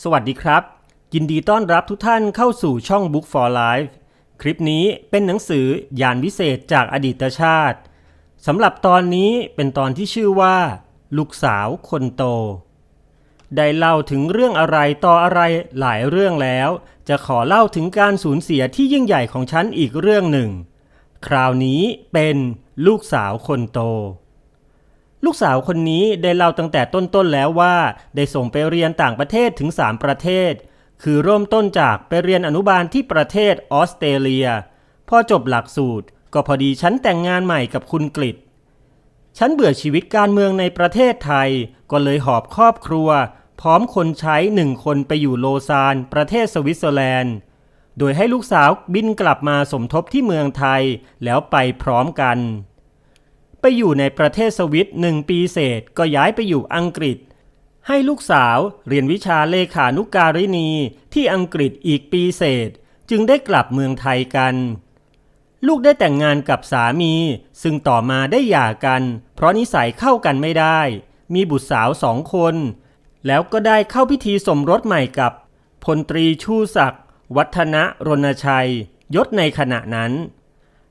สวัสดีครับ ยินดีต้อนรับทุกท่านเข้าสู่ช่อง Book for Life คลิปนี้เป็นหนังสือยานวิเศษจากอดีตชาติสำหรับตอนนี้เป็นตอนที่ชื่อว่า ลูกสาวคนโต ได้เล่าถึงเรื่องอะไรต่ออะไรหลายเรื่องแล้ว จะขอเล่าถึงการสูญเสียที่ยิ่งใหญ่ของฉันอีกเรื่องหนึ่ง คราวนี้เป็นลูกสาวคนโต ลูกสาวคนนี้ได้เล่าตั้งแต่ต้นๆแล้วว่า ได้ส่งไปเรียนต่างประเทศถึง 3 ประเทศ คือเริ่มต้นจากไปเรียนอนุบาลที่ประเทศออสเตรเลีย พอจบหลักสูตร ก็พอดีฉันแต่งงานใหม่กับคุณกฤษฉันเบื่อชีวิตการเมืองในประเทศไทย ก็เลยหอบครอบครัว พร้อมคนใช้หนึ่งคนไปอยู่โลซานประเทศสวิตเซอร์แลนด์ โดยให้ลูกสาวบินกลับมาสมทบที่เมืองไทยแล้วไปพร้อมกัน ไปอยู่ในประเทศสวิตหนึ่งปีเศษก็ย้ายไปอยู่อังกฤษ ให้ลูกสาวเรียนวิชาเลขานุการินีที่อังกฤษอีกปีเศษ จึงได้กลับเมืองไทยกัน ลูกได้แต่งงานกับสามี ซึ่งต่อมาได้หย่ากัน เพราะนิสัยเข้ากันไม่ได้ มีบุตรสาวสองคน แล้วก็ได้เข้าพิธีสมรสใหม่กับพลตรีชูศักดิ์วัฒนรณชัย ยศในขณะนั้น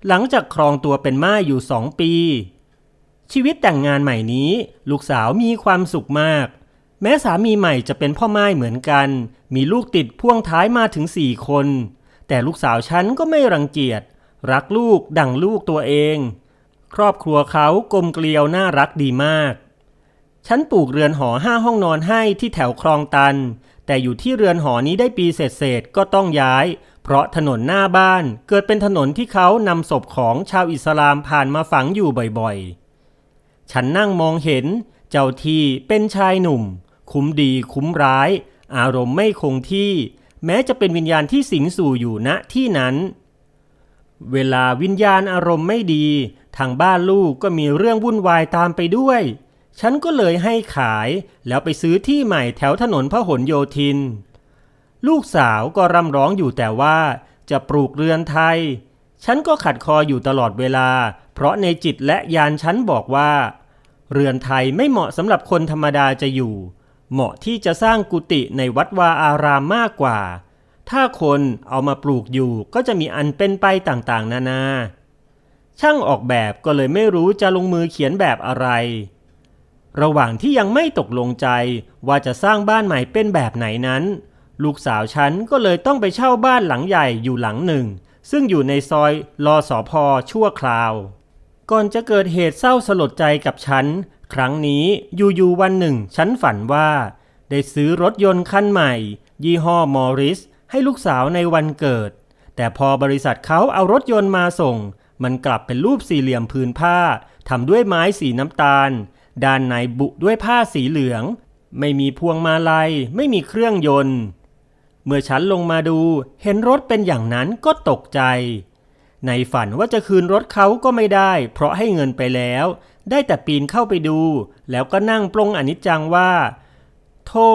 หลังจากครองตัวเป็นม่ายอยู่สองปี ชีวิตแต่งงานใหม่นี้ ลูกสาวมีความสุขมาก แม้สามีใหม่จะเป็นพ่อไม้เหมือนกัน มีลูกติดพ่วงท้ายมาถึงสี่คน แต่ลูกสาวฉันก็ไม่รังเกียจ รักลูกดังลูกตัวเอง ครอบครัวเขากลมเกลียวน่ารักดีมาก ฉันปลูกเรือนหอห้าห้องนอนให้ที่แถวคลองตัน แต่อยู่ที่เรือนหอนี้ได้ปีเศษๆก็ต้องย้าย เพราะถนนหน้าบ้านเกิดเป็นถนนที่เขานำศพของชาวอิสลามผ่านมาฝังอยู่บ่อยๆ ฉันนั่งมองเห็น เจ้าที่เป็นชายหนุ่ม คุ้มดีคุ้มร้าย อารมณ์ไม่คงที่ แม้จะเป็นวิญญาณที่สิงสู่อยู่ณที่นั้น เวลาวิญญาณอารมณ์ไม่ดี ทางบ้านลูกก็มีเรื่องวุ่นวายตามไปด้วย ฉันก็เลยให้ขายแล้วไปซื้อที่ใหม่แถวถนนพหลโยธิน ลูกสาวก็ร่ำร้องอยู่แต่ว่าจะปลูกเรือนไทย ฉันก็ขัดคออยู่ตลอดเวลา เพราะในจิตและยานฉันบอกว่า เรือนไทยไม่เหมาะสำหรับคนธรรมดาจะอยู่ เหมาะที่จะสร้างกุฏิในวัดวาอารามมากกว่า ถ้าคนเอามาปลูกอยู่ก็จะมีอันเป็นไปต่างๆ นานา ช่างออกแบบก็เลยไม่รู้จะลงมือเขียนแบบอะไร ระหว่างที่ยังไม่ตกลงใจว่าจะสร้างบ้านใหม่เป็นแบบไหนนั้น ลูกสาวฉันก็เลยต้องไปเช่าบ้านหลังใหญ่อยู่หลังหนึ่ง ซึ่งอยู่ในซอยรอสอพอชั่วคราว ก่อนจะเกิดเหตุเศร้าสลดใจกับฉัน ครั้งนี้อยู่ๆวันหนึ่ง ฉันฝันว่า ได้ซื้อรถยนต์คันใหม่ ยี่ห้อมอริส ให้ลูกสาวในวันเกิด แต่พอบริษัทเขาเอารถยนต์มาส่ง มันกลับเป็นรูปสี่เหลี่ยมผืนผ้าทำด้วยไม้สีน้ำตาล ด้านในบุด้วยผ้าสีเหลือง ไม่มีพวงมาลัย ไม่มีเครื่องยนต์ เมื่อฉันลงมาดูเห็นรถเป็นอย่างนั้นก็ตกใจ ในฝันว่าจะคืนรถเขาก็ไม่ได้ เพราะให้เงินไปแล้ว ได้แต่ปีนเข้าไปดู แล้วก็นั่งปลงอนิจจังว่าโธ่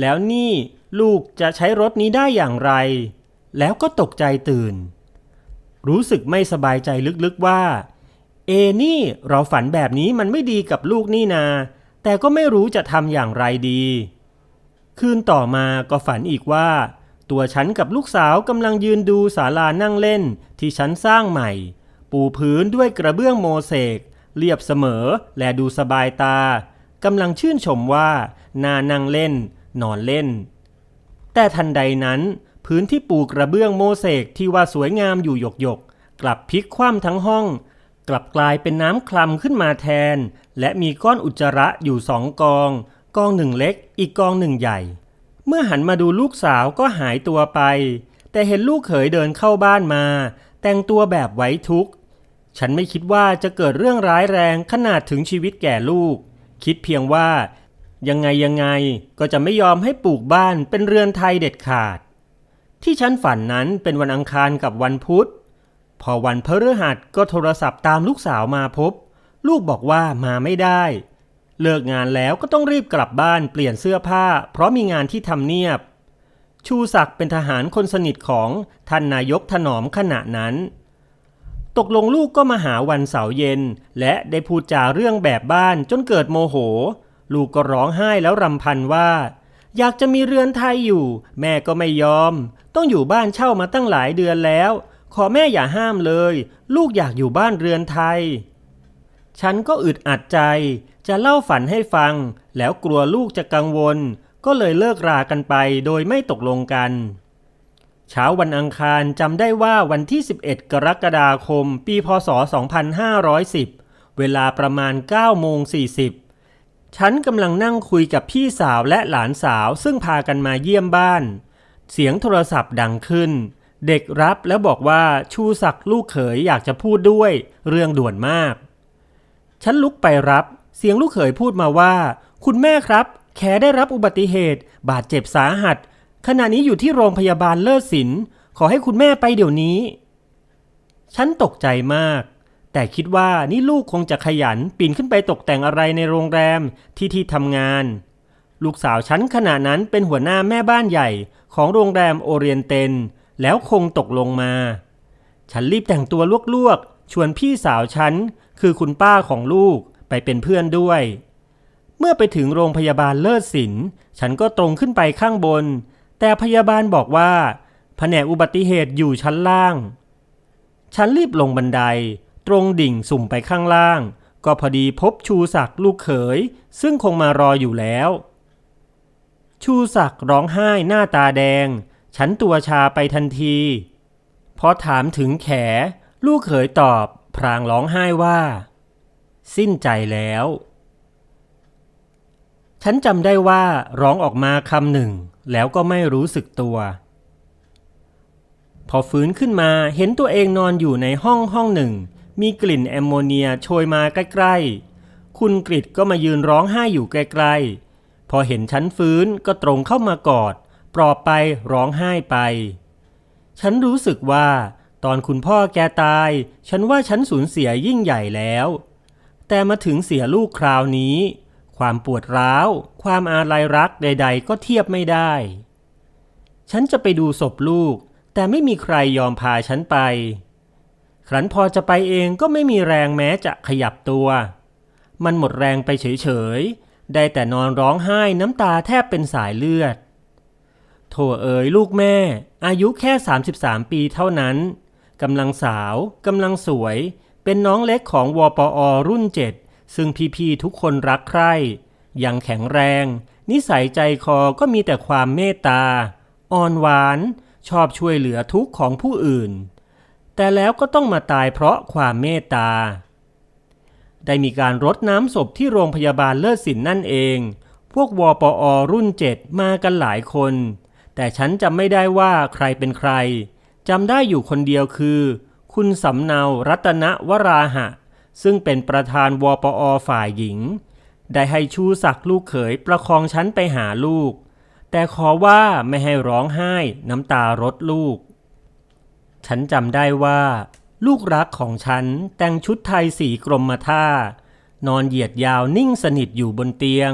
แล้วนี่ลูกจะใช้รถนี้ได้อย่างไร แล้วก็ตกใจตื่น รู้สึกไม่สบายใจลึกๆว่า เอนี่เราฝันแบบนี้มันไม่ดีกับลูกนี่นา แต่ก็ไม่รู้จะทำอย่างไรดี คืนต่อมาก็ฝันอีกว่า ตัวฉันกับลูกสาวกำลังยืนดูศาลานั่งเล่นที่ฉันสร้างใหม่ ปูพื้นด้วยกระเบื้องโมเสกเรียบเสมอและดูสบายตากำลังชื่นชมว่านานั่งเล่น นอนเล่น แต่ทันใดนั้น พื้นที่ปูกระเบื้องโมเสกที่ว่าสวยงามอยู่หยกหยกกลับพลิกคว่ำทั้งห้อง กลับกลายเป็นน้ำคลำขึ้นมาแทน และมีก้อนอุจจาระอยู่สองกอง กองหนึ่งเล็ก อีกกองหนึ่งใหญ่ เมื่อหันมาดูลูกสาวก็หายตัวไป แต่เห็นลูกเขยเดินเข้าบ้านมา แต่งตัวแบบไว้ทุกข์ ฉันไม่คิดว่าจะเกิดเรื่องร้ายแรงขนาดถึงชีวิตแก่ลูก คิดเพียงว่า ยังไงยังไงก็จะไม่ยอมให้ปลูกบ้านเป็นเรือนไทยเด็ดขาด ที่ฉันฝันนั้นเป็นวันอังคารกับวันพุธ พอวันพฤหัสก็โทรศัพท์ตามลูกสาวมาพบ ลูกบอกว่ามาไม่ได้ เลิกงานแล้วก็ต้องรีบกลับบ้านเปลี่ยนเสื้อผ้า เพราะมีงานที่ทำเนียบ ชูศักดิ์เป็นทหารคนสนิทของท่านนายกถนอมขณะนั้น ตกลงลูกก็มาหาวันเสาร์เย็น และได้พูดจาเรื่องแบบบ้านจนเกิดโมโห ลูกก็ร้องไห้แล้วรำพันว่า อยากจะมีเรือนไทยอยู่ แม่ก็ไม่ยอม ต้องอยู่บ้านเช่ามาตั้งหลายเดือนแล้ว ขอแม่อย่าห้ามเลย ลูกอยากอยู่บ้านเรือนไทย ฉันก็อึดอัดใจ จะเล่าฝันให้ฟัง แล้วกลัวลูกจะกังวล ก็เลยเลิกรากันไปโดยไม่ตกลงกัน เช้าวันอังคารจำได้ว่าวันที่ 11 กรกฎาคม ปีพศ 2510 เวลาประมาณ9โมง40 ฉันกำลังนั่งคุยกับพี่สาวและหลานสาวซึ่งพากันมาเยี่ยมบ้าน เสียงโทรศัพท์ดังขึ้น เด็กรับแล้วบอกว่าชูศักดิ์ลูกเขยอยากจะพูดด้วย เรื่องด่วนมาก ฉันลุกไปรับ เสียงลูกเขยพูดมาว่า คุณแม่ครับ แขได้รับอุบัติเหตุ บาดเจ็บสาหัส ขณะนี้อยู่ที่โรงพยาบาลเลิศศิลป์ขอให้คุณแม่ไปเดี๋ยวนี้ ฉันตกใจมาก แต่คิดว่านี่ลูกคงจะขยันปีนขึ้นไปตกแต่งอะไรในโรงแรมที่ที่ทำงาน ลูกสาวฉันขณะนั้นเป็นหัวหน้าแม่บ้านใหญ่ของโรงแรมโอเรียนเตน แล้วคงตกลงมา ฉันรีบแต่งตัวลวกๆ ชวนพี่สาวฉันคือคุณป้าของลูก ไปเป็นเพื่อนด้วย เมื่อไปถึงโรงพยาบาลเลิศศิลป์ฉันก็ตรงขึ้นไปข้างบน แต่พยาบาลบอกว่าแผนกอุบัติเหตุอยู่ชั้นล่าง ฉันรีบลงบันได ตรงดิ่งสุ่มไปข้างล่าง ก็พอดีพบชูศักดิ์ลูกเขย ซึ่งคงมารออยู่แล้ว ชูศักดิ์ร้องไห้หน้าตาแดง ฉันตัวชาไปทันทีพอถามถึงแข ลูกเขยตอบ พรางร้องไห้ว่า สิ้นใจแล้ว ฉันจำได้ว่าร้องออกมาคำหนึ่ง แล้วก็ไม่รู้สึกตัว พอฟื้นขึ้นมาเห็นตัวเองนอนอยู่ในห้องห้องหนึ่ง มีกลิ่นแอมโมเนียโชยมาใกล้ๆ คุณกริดก็มายืนร้องไห้อยู่ใกล้ๆพอเห็นฉันฟื้นก็ตรงเข้ามากอด ปลอบไปร้องไห้ไป ฉันรู้สึกว่าตอนคุณพ่อแกตาย ฉันว่าฉันสูญเสียยิ่งใหญ่แล้ว แต่มาถึงเสียลูกคราวนี้ ความปวดร้าว ความอาลัยรักใด ๆ ก็เทียบไม่ได้ ฉันจะไปดูศพลูก แต่ไม่มีใครยอมพาฉันไป ครั้นพอจะไปเองก็ไม่มีแรงแม้จะขยับตัว มันหมดแรงไปเฉย ๆ ได้แต่นอนร้องไห้น้ำตาแทบเป็นสายเลือด โถเอ๋ยลูกแม่ อายุแค่ 33 ปีเท่านั้นกำลังสาวกำลังสวย เป็นน้องเล็กของวปอ รุ่นเจ็ดซึ่งพี่ๆทุกคนรักใคร่ยังแข็งแรง นิสัยใจคอก็มีแต่ความเมตตา อ่อนหวาน ชอบช่วยเหลือทุกของผู้อื่น แต่แล้วก็ต้องมาตายเพราะความเมตตา ได้มีการรดน้ำศพที่โรงพยาบาลเลิศสินนั่นเอง พวกวปอ รุ่นเจ็ดมากันหลายคน แต่ฉันจำไม่ได้ว่าใครเป็นใครจำได้อยู่คนเดียวคือ คุณสำเนารัตนวราหะ ซึ่งเป็นประธานวปอฝ่ายหญิง ได้ให้ชูศักลูกเขยประคองฉันไปหาลูก แต่ขอว่าไม่ให้ร้องไห้น้ำตารดลูก ฉันจำได้ว่า ลูกรักของฉันแต่งชุดไทยสีกรมท่านอนเหยียดยาวนิ่งสนิทอยู่บนเตียง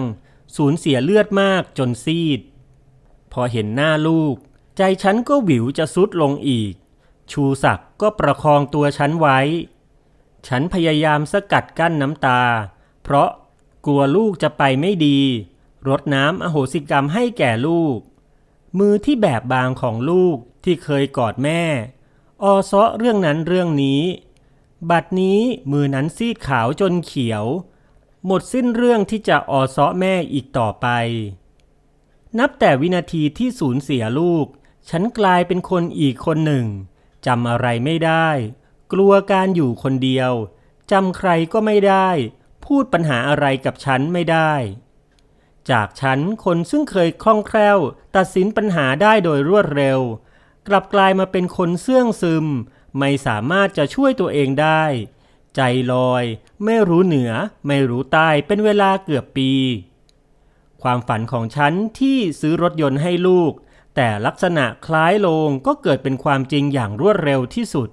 สูญเสียเลือดมากจนซีด พอเห็นหน้าลูก ใจฉันก็หวิวจะซุดลงอีก ชูศักดิ์ก็ประคองตัวฉันไว้ ฉันพยายามสกัดกั้นน้ำตา เพราะกลัวลูกจะไปไม่ดี รดน้ำอโหสิกรรมให้แก่ลูก มือที่แบบบางของลูกที่เคยกอดแม่ ออซ้อเรื่องนั้นเรื่องนี้ บัดนี้มือนั้นซีดขาวจนเขียว หมดสิ้นเรื่องที่จะออซ้อแม่อีกต่อไป นับแต่วินาทีที่สูญเสียลูก ฉันกลายเป็นคนอีกคนหนึ่ง จำอะไรไม่ได้ กลัวการอยู่คนเดียวจำใครก็ไม่ได้ พูดปัญหาอะไรกับฉันไม่ได้ จากฉันคนซึ่งเคยคล่องแคล่ว ตัดสินปัญหาได้โดยรวดเร็ว กลับกลายมาเป็นคนเสื่องซึม ไม่สามารถจะช่วยตัวเองได้ ใจลอย ไม่รู้เหนือ ไม่รู้ใต้เป็นเวลาเกือบปี ความฝันของฉันที่ซื้อรถยนต์ให้ลูก แต่ลักษณะคล้ายโลงก็เกิดเป็นความจริงอย่างรวดเร็วที่สุด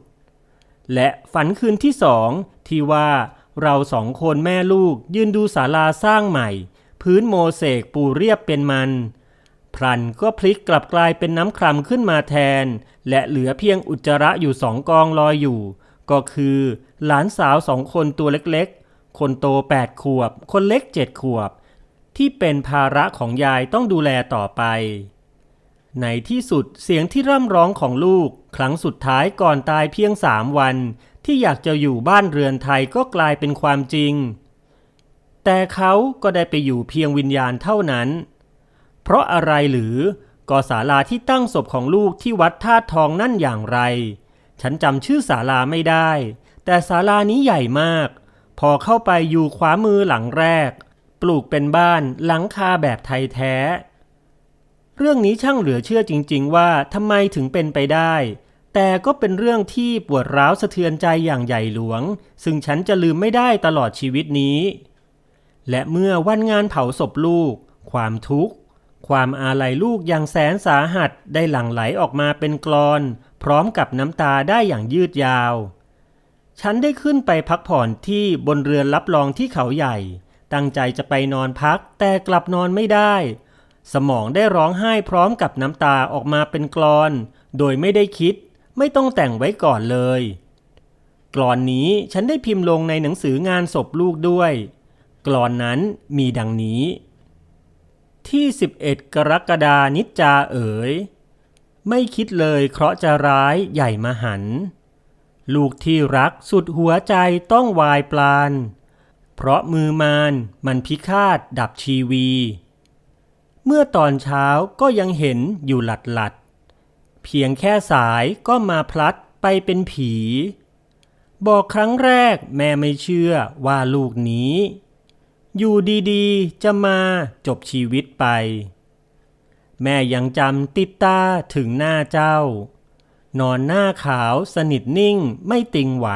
และฝันคืนที่สองที่ว่าเราสองคนแม่ลูกยืนดูศาลาสร้างใหม่ พื้นโมเสกปูเรียบเป็นมันพลันก็พลิกกลับกลายเป็นน้ำครำขึ้นมาแทน และเหลือเพียงอุจจาระอยู่สองกองลอยอยู่ ก็คือหลานสาวสองคนตัวเล็กๆ คนโตแปดขวบ คนเล็กเจ็ดขวบ ที่เป็นภาระของยายต้องดูแลต่อไป ในที่สุดเสียงที่ร่ำร้องของลูก ครั้งสุดท้ายก่อนตายเพียงสามวัน ที่อยากจะอยู่บ้านเรือนไทยก็กลายเป็นความจริง แต่เขาก็ได้ไปอยู่เพียงวิญญาณเท่านั้น เพราะอะไรหรือก็ศาลาที่ตั้งศพของลูกที่วัดท่าตุทองนั่นอย่างไร ฉันจำชื่อศาลาไม่ได้ แต่ศาลานี้ใหญ่มาก พอเข้าไปอยู่ขวามือหลังแรก ปลูกเป็นบ้านหลังคาแบบไทยแท้ เรื่องนี้ช่างเหลือเชื่อจริง ๆ ว่าทำไมถึงเป็นไปได้ แต่ก็เป็นเรื่องที่ปวดร้าวสะเทือนใจอย่างใหญ่หลวง ซึ่งฉันจะลืมไม่ได้ตลอดชีวิตนี้ และเมื่อวันงานเผาศพลูก ความทุกข์ ความอาลัยลูกอย่างแสนสาหัสได้หลั่งไหลออกมาเป็นกลอน พร้อมกับน้ำตาได้อย่างยืดยาว ฉันได้ขึ้นไปพักผ่อนที่บนเรือนรับรองที่เขาใหญ่ ตั้งใจจะไปนอนพักแต่กลับนอนไม่ได้ สมองได้ร้องไห้พร้อมกับน้ำตาออกมาเป็นกลอน โดยไม่ได้คิด ไม่ต้องแต่งไว้ก่อนเลยกลอนนี้ฉันได้พิมพ์ลงในหนังสืองานศพลูกด้วยกลอนนั้นมีดังนี้ ที่ 11 กรกฎานิจจาเอ๋ย ไม่คิดเลยเคราะห์จะร้ายใหญ่มหัน ลูกที่รักสุดหัวใจต้องวายปลาน เพราะมือมานมันพิฆาตดับชีวี เมื่อตอนเช้าก็ยังเห็นอยู่หลัดหลัด เพียงแค่สายก็มาพลัดไปเป็นผี บอกครั้งแรกแม่ไม่เชื่อว่าลูกนี้ อยู่ดีๆ จะมาจบชีวิตไป แม่ยังจำติดตาถึงหน้าเจ้า นอนหน้าขาวสนิทนิ่งไม่ติงไหว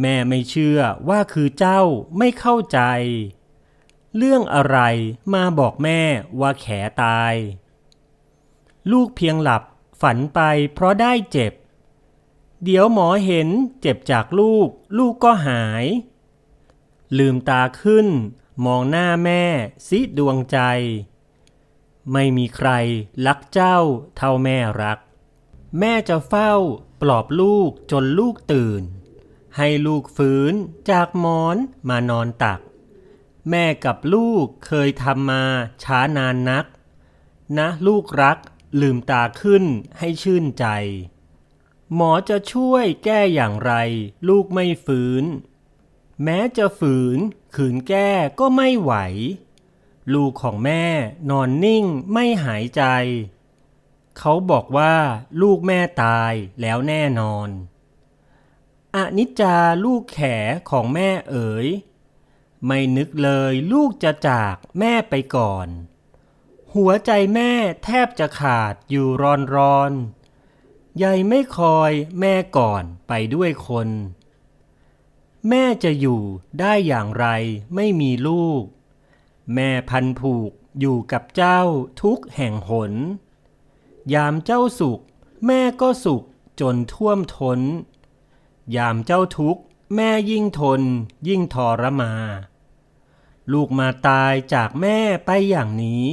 แม่ไม่เชื่อว่าคือเจ้าไม่เข้าใจ เรื่องอะไรมาบอกแม่ว่าแขตาย ลูกเพียงหลับฝันไปเพราะได้เจ็บ เดี๋ยวหมอเห็นเจ็บจากลูก ลูกก็หาย ลืมตาขึ้น มองหน้าแม่สิดวงใจ ไม่มีใครรักเจ้าเท่าแม่รัก แม่จะเฝ้าปลอบลูกจนลูกตื่น ให้ลูกฟื้นจากหมอนมานอนตัก แม่กับลูกเคยทำมาช้านานนัก นะลูกรักลืมตาขึ้นให้ชื่นใจ หมอจะช่วยแก้อย่างไร ลูกไม่ฟื้นแม้จะฝืน ขืนแก้ก็ไม่ไหว ลูกของแม่นอนนิ่งไม่หายใจ เขาบอกว่าลูกแม่ตายแล้วแน่นอนอนิจจาลูกแขของแม่เอ๋ย ไม่นึกเลยลูกจะจากแม่ไปก่อน หัวใจแม่แทบจะขาดอยู่รอนรอนใยไม่คอยแม่ก่อนไปด้วยคน แม่จะอยู่ได้อย่างไรไม่มีลูก แม่พันผูกอยู่กับเจ้าทุกแห่งหน ยามเจ้าสุข แม่ก็สุขจนท่วมทนยามเจ้าทุกข์ แม่ยิ่งทนยิ่งทรมา ลูกมาตายจากแม่ไปอย่างนี้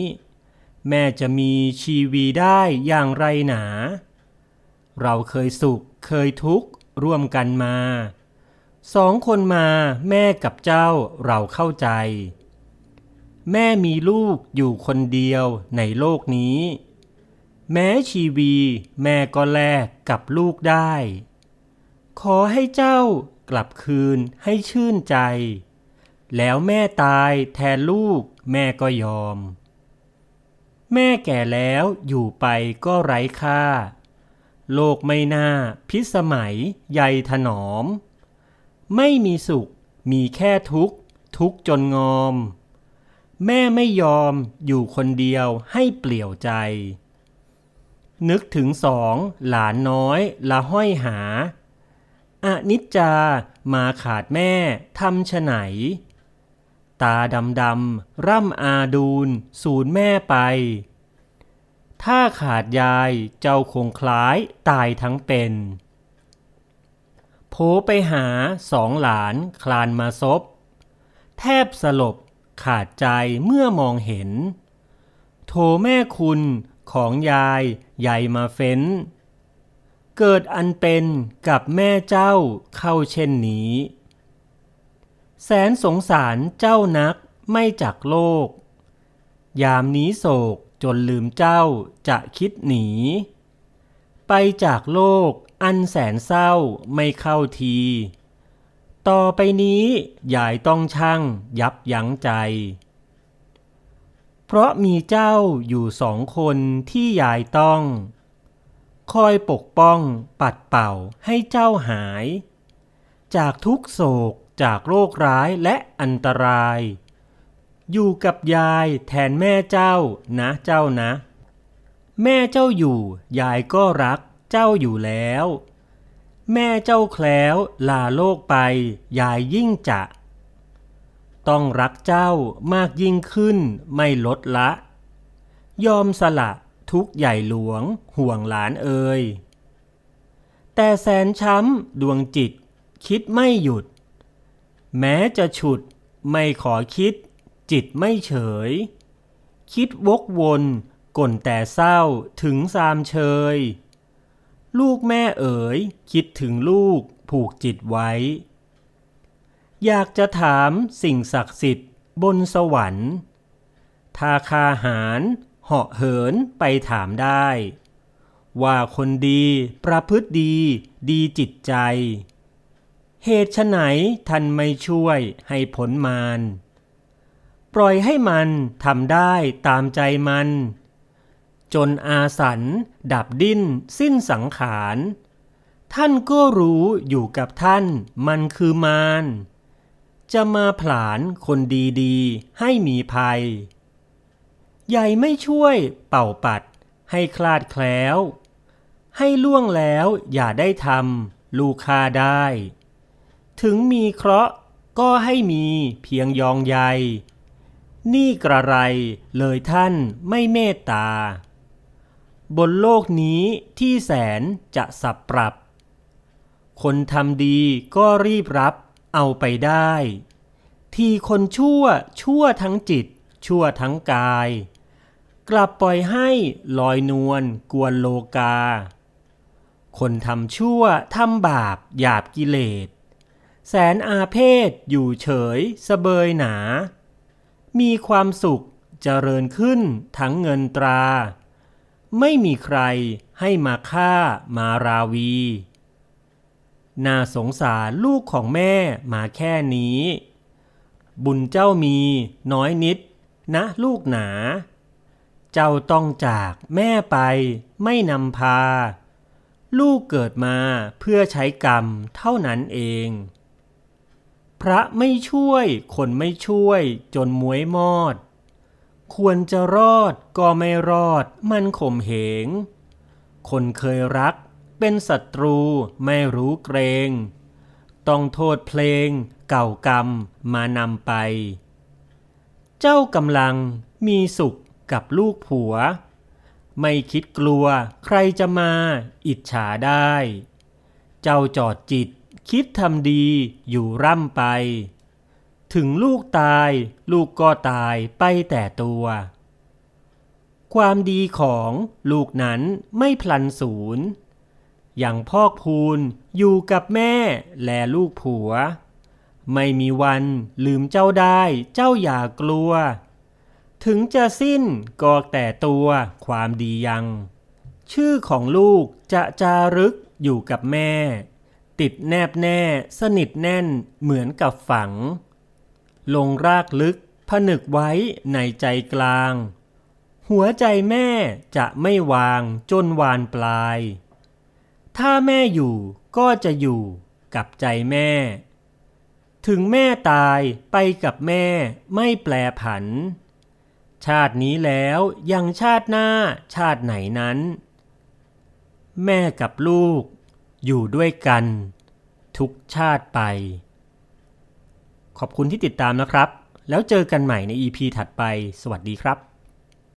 แม่จะมีชีวีได้อย่างไรหนา เราเคยสุขเคยทุกข์ร่วมกันมา สองคนมาแม่กับเจ้าเราเข้าใจ แม่มีลูกอยู่คนเดียวในโลกนี้ แม้ชีวีแม่ก็แลกกับลูกได้ ขอให้เจ้ากลับคืนให้ชื่นใจ แล้วแม่ตายแทนลูกแม่ก็ยอม แม่แก่แล้วอยู่ไปก็ไร้ค่า โลกไม่น่า พิสมัยใยถนอม ไม่มีสุขมีแค่ทุกข์ ทุกจนงอม แม่ไม่ยอมอยู่คนเดียวให้เปลี่ยวใจ นึกถึงสองหลานน้อยละห้อยหาอนิจจามาขาดแม่ทำฉไหน ตาดำดำร่ำอาดูนสูญแม่ไป ถ้าขาดยายเจ้าคงคล้ายตายทั้งเป็น โผไปหาสองหลานคลานมาซบ แทบสลบขาดใจเมื่อมองเห็นโทแม่คุณของยายใหญ่มาเฟ้น เกิดอันเป็นกับแม่เจ้าเข้าเช่นนี้ แสนสงสารเจ้านักไม่จากโลก ยามนี้โศกจนลืมเจ้าจะคิดหนี ไปจากโลกอันแสนเศร้าไม่เข้าที ต่อไปนี้ยายต้องชั่งยับยั้งใจ เพราะมีเจ้าอยู่สองคนที่ยายต้อง คอยปกป้องปัดเป่าให้เจ้าหาย จากทุกโศก จากโรคร้ายและอันตราย อยู่กับยายแทนแม่เจ้านะเจ้านะ แม่เจ้าอยู่ ยายก็รักเจ้าอยู่แล้ว แม่เจ้าแคล้วลาโลกไป ยายยิ่งจะ ต้องรักเจ้ามากยิ่งขึ้นไม่ลดละ ยอมสละทุกใหญ่หลวงห่วงหลานเอ่ยแต่แสนช้ำดวงจิตคิดไม่หยุด แม้จะฉุดไม่ขอคิด จิตไม่เฉย คิดวกวนก่นแต่เศร้าถึงสามเชย ลูกแม่เอ๋ย คิดถึงลูกผูกจิตไว้ อยากจะถามสิ่งศักดิ์สิทธิ์บนสวรรค์ถ้าคาหารเหาะเหินไปถามได้ ว่าคนดีประพฤติดีดีจิตใจ เหตุฉไฉนท่านไม่ช่วยให้ผลมาน ปล่อยให้มันทำได้ตามใจมัน จนอาสันดับดิ้นสิ้นสังขาร ท่านก็รู้อยู่กับท่านมันคือมารจะมาผลาญคนดีๆ ให้มีภัย ใหญ่ไม่ช่วยเป่าปัดให้คลาดแคล้ว ให้ล่วงแล้วอย่าได้ทำลูกคาได้ ถึงมีเคราะห์ก็ให้มีเพียงยองใย นี่กระไรเลยท่านไม่เมตตา บนโลกนี้ที่แสนจะสับปรับ คนทำดีก็รีบรับเอาไปได้ ที่คนชั่วชั่วทั้งจิต ชั่วทั้งกาย กลับปล่อยให้ลอยนวลกวนโลกา คนทำชั่วทำบาปหยาบกิเลส แสนอาเพศอยู่เฉยสเบยหนา มีความสุขเจริญขึ้นทั้งเงินตรา ไม่มีใครให้มาฆ่ามาราวี น่าสงสารลูกของแม่มาแค่นี้ บุญเจ้ามีน้อยนิดนะลูกหนา เจ้าต้องจากแม่ไปไม่นำพา ลูกเกิดมาเพื่อใช้กรรมเท่านั้นเอง พระไม่ช่วย คนไม่ช่วย จนมวยมอด ควรจะรอดก็ไม่รอด มันข่มเหง คนเคยรัก เป็นศัตรูไม่รู้เกรง ต้องโทษเพลง เก่ากรรมมานำไป เจ้ากำลังมีสุขกับลูกผัว ไม่คิดกลัวใครจะมาอิจฉาได้ เจ้าจอดจิต คิดทำดีอยู่ร่ำไป ถึงลูกตายลูกก็ตายไปแต่ตัว ความดีของลูกนั้นไม่พลันศูนย์อย่างพอกพูนอยู่กับแม่แลลูกผัว ไม่มีวันลืมเจ้าได้เจ้าอย่ากลัว ถึงจะสิ้นก็แต่ตัวความดียัง ชื่อของลูกจะจารึกอยู่กับแม่ ติดแนบแน่ สนิทแน่นเหมือนกับฝัง ลงรากลึกผนึกไว้ในใจกลาง หัวใจแม่จะไม่วางจนวานปลาย ถ้าแม่อยู่ก็จะอยู่กับใจแม่ ถึงแม่ตายไปกับแม่ไม่แปลผัน ชาตินี้แล้วยังชาติหน้าชาติไหนนั้น แม่กับลูก อยู่ด้วยกัน ทุกชาติไป ขอบคุณที่ติดตามนะครับ แล้วเจอกันใหม่ใน EP ถัดไป สวัสดีครับ